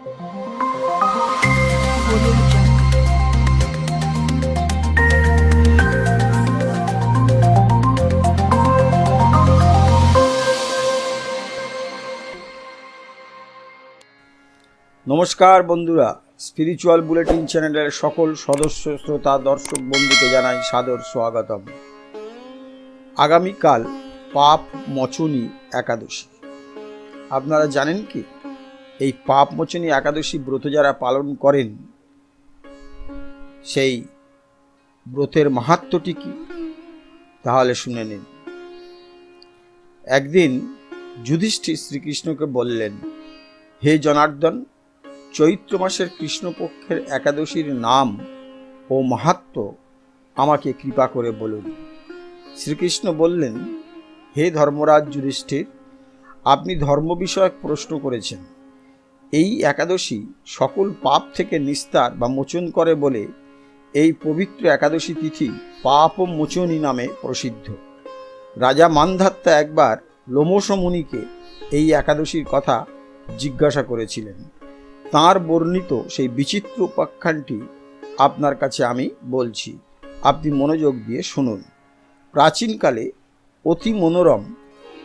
নমস্কার বন্ধুরা spiritual bulletin চ্যানেলের সকল সদস্য, শ্রোতা, দর্শক, বন্ধুকে জানাই সাদর স্বাগতম। আগামীকাল পাপ মোচনী একাদশী। আপনারা জানেন কি? এই পাপ মোচনী একাদশী ব্রত যারা পালন করেন, সেই ব্রতের মাহাত্ম্যটি কি? তাহলে শুনে নিন। একদিন যুধিষ্ঠির শ্রীকৃষ্ণকে বললেন, হে জনার্দন, চৈত্র মাসের কৃষ্ণপক্ষের একাদশীর নাম ও মাহাত্ম আমাকে কৃপা করে বলুন। শ্রীকৃষ্ণ বললেন, হে ধর্মরাজ যুধিষ্ঠির, আপনি ধর্ম বিষয়ক প্রশ্ন করেছেন। এই একাদশী সকল পাপ থেকে নিস্তার বা মোচন করে বলে এই পবিত্র একাদশী তিথি পাপ ও মোচনী নামে প্রসিদ্ধ। রাজা মান্ধাত্তা একবার লোমস মুনিকে এই একাদশীর কথা জিজ্ঞাসা করেছিলেন। তার বর্ণিত সেই বিচিত্র উপাখ্যানটি আপনার কাছে আমি বলছি, আপনি মনোযোগ দিয়ে শুনুন। প্রাচীনকালে অতি মনোরম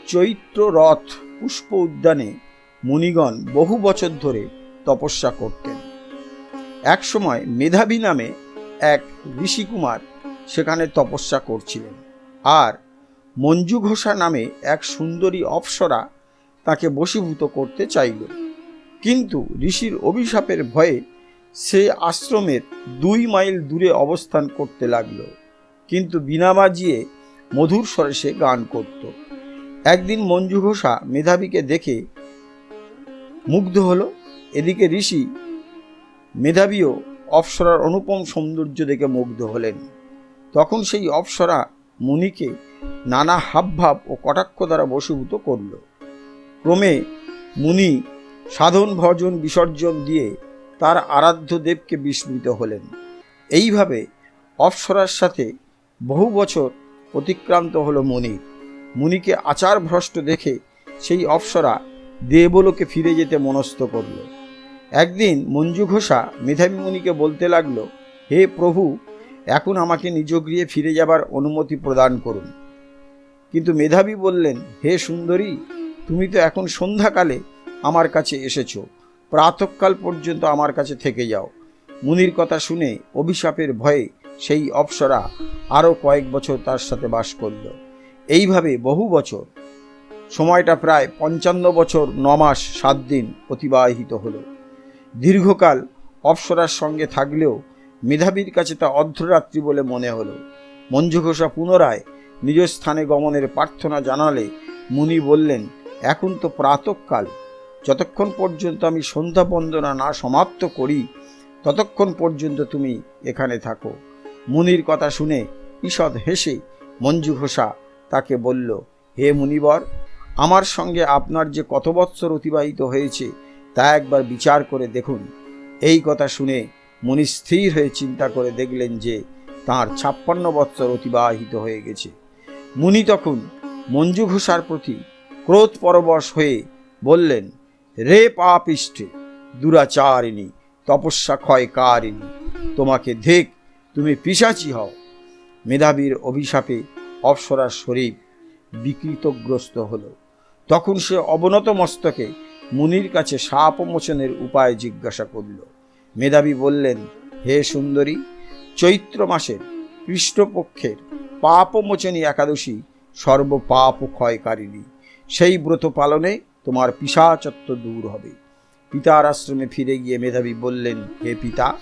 চৈত্র রথ পুষ্প উদ্যানে মুনিগণ বহু বছর ধরে তপস্যা করতেন। একসময় মেধাবী নামে এক ঋষিকুমার সেখানে তপস্যা করছিলেন। আর মঞ্জু ঘোষা নামে এক সুন্দরী অপ্সরা তাকে বশীভূত করতে চাইল। কিন্তু ঋষির অভিশাপের ভয়ে সে আশ্রমের দুই মাইল দূরে অবস্থান করতে লাগল। কিন্তু বিনা বাজিয়ে মধুর স্বরে সে গান করত। একদিন মঞ্জু ঘোষা মেধাবীকে দেখে মুগ্ধ হলো। এদিকে ঋষি মেধাবীও অপ্সরার অনুপম সৌন্দর্য দেখে মুগ্ধ হলেন। তখন সেই অপ্সরা মুনিকে নানা হাবভাব ও কটাক্ষ দ্বারা বশীভূত করল। ক্রমে মুনি সাধন, ভজন, বিসর্জন দিয়ে তার আরাধ্য দেবকে বিস্মৃত হলেন। এইভাবে অপ্সরার সাথে বহু বছর অতিক্রান্ত হলো মুনির মুনিকে আচার ভ্রষ্ট দেখে সেই অপ্সরা দেবলোকে ফিরে যেতে মনস্থ করল। একদিন মঞ্জু ঘোষা মেধাবী মুনিকে বলতে লাগল, হে প্রভু, এখন আমাকে নিজ গৃহে ফিরে যাবার অনুমতি প্রদান করুন। কিন্তু মেধাবী বললেন, হে সুন্দরী, তুমি তো এখন সন্ধ্যাকালে আমার কাছে এসেছ। প্রাতকাল পর্যন্ত আমার কাছে থেকে যাও। মুনির কথা শুনে অভিশাপের ভয়ে সেই অপ্সরা আরও কয়েক বছর তার সাথে বাস করল। এইভাবে বহু বছর সময়টা প্রায় পঞ্চান্ন বছর, ন মাস, সাত দিন অতিবাহিত হলো। দীর্ঘকাল অপ্সরার সঙ্গে থাকলেও মেধাবীর কাছে তা অর্ধরাত্রি বলে মনে হলো। মঞ্জু ঘোষা পুনরায় নিজ স্থানে গমনের প্রার্থনা জানালে মুনি বললেন, এখন তো প্রাতকাল। যতক্ষণ পর্যন্ত আমি সন্ধ্যা বন্দনা না সমাপ্ত করি, ততক্ষণ পর্যন্ত তুমি এখানে থাকো। মুনির কথা শুনে ঈষৎ হেসে মঞ্জু ঘোষা তাকে বলল, হে মুনিবর আমার সঙ্গে আপনার যে কত বৎসর অতিবাহিত হয়েছে, তা একবার বিচার করে দেখুন। এই কথা শুনে মুনি স্থির হয়ে চিন্তা করে দেখলেন যে তাঁর ছাপ্পান্ন বৎসর অতিবাহিত হয়ে গেছে। মুনি তখন মঞ্জু ঘোষার প্রতি ক্রোধ পরবশ হয়ে বললেন, রে পাপিষ্ঠে, দুরাচারিণী তপস্যা ক্ষয় ক্ষয়কারিণী তোমাকে ধেক তুমি পিসাচি হও। মেধাবীর অভিশাপে অপ্সরার শরীফ বিকৃতগ্রস্ত হলো। তখন সে অবনত মস্তকে মুনির কাছে সাপ মোচনের উপায় জিজ্ঞাসা করল। মেধাবী বললেন, হে সুন্দরী, চৈত্র মাসের কৃষ্ণপক্ষের পাপমোচনী একাদশী সর্বপাপ ক্ষয়কারিণী। সেই ব্রত পালনে তোমার পিসাচত্ব দূর হবে। পিতার আশ্রমে ফিরে গিয়ে মেধাবী বললেন, হে পিতা,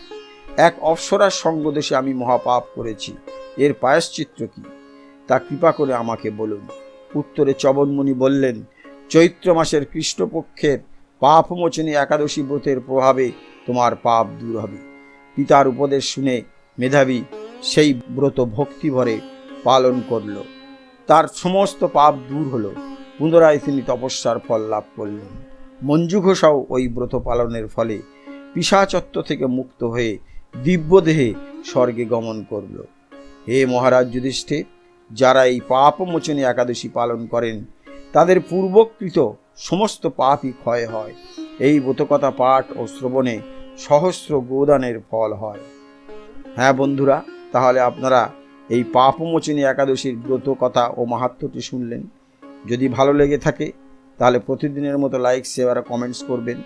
এক অপ্সরার সঙ্গদেশে আমি মহাপাপ করেছি। এর পায়শ্চিত্র কি? তা কৃপা করে আমাকে বলুন। উত্তরে চবনমুনি বললেন চৈত্র মাসের কৃষ্ণপক্ষের পাপমোচনী একাদশী ব্রতের প্রভাবে তোমার পাপ দূর হবে। পিতার উপদেশ শুনে মেধাবী সেই ব্রত ভক্তি ভরে পালন করল। তার সমস্ত পাপ দূর হলো। পুনরায় তিনি তপস্যার ফল লাভ করলেন। মঞ্জু ঘোষাও ওই ব্রত পালনের ফলে পিসাচত্ব থেকে মুক্ত হয়ে দিব্যদেহে স্বর্গে গমন করল। হে মহারাজ যুধিষ্ঠির, যারা এই পাপমোচনী একাদশী পালন করেন তাদের পূর্বকৃত সমস্ত পাপই ক্ষয় হয়। এই ব্রতকথা পাঠ ও শ্রবণে সহস্র গোদানের ফল হয়। হ্যাঁ বন্ধুরা, তাহলে আপনারা এই পাপমোচিনী একাদশীর ব্রত কথা ও মাহাত্ম্যটি শুনলেন। যদি ভালো লেগে থাকে, তাহলে প্রতিদিনের মতো লাইক, শেয়ার কমেন্টস করবেন।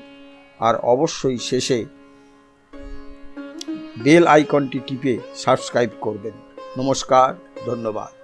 আর অবশ্যই শেষে বেল আইকনটি টিপে সাবস্ক্রাইব করবেন। নমস্কার, ধন্যবাদ।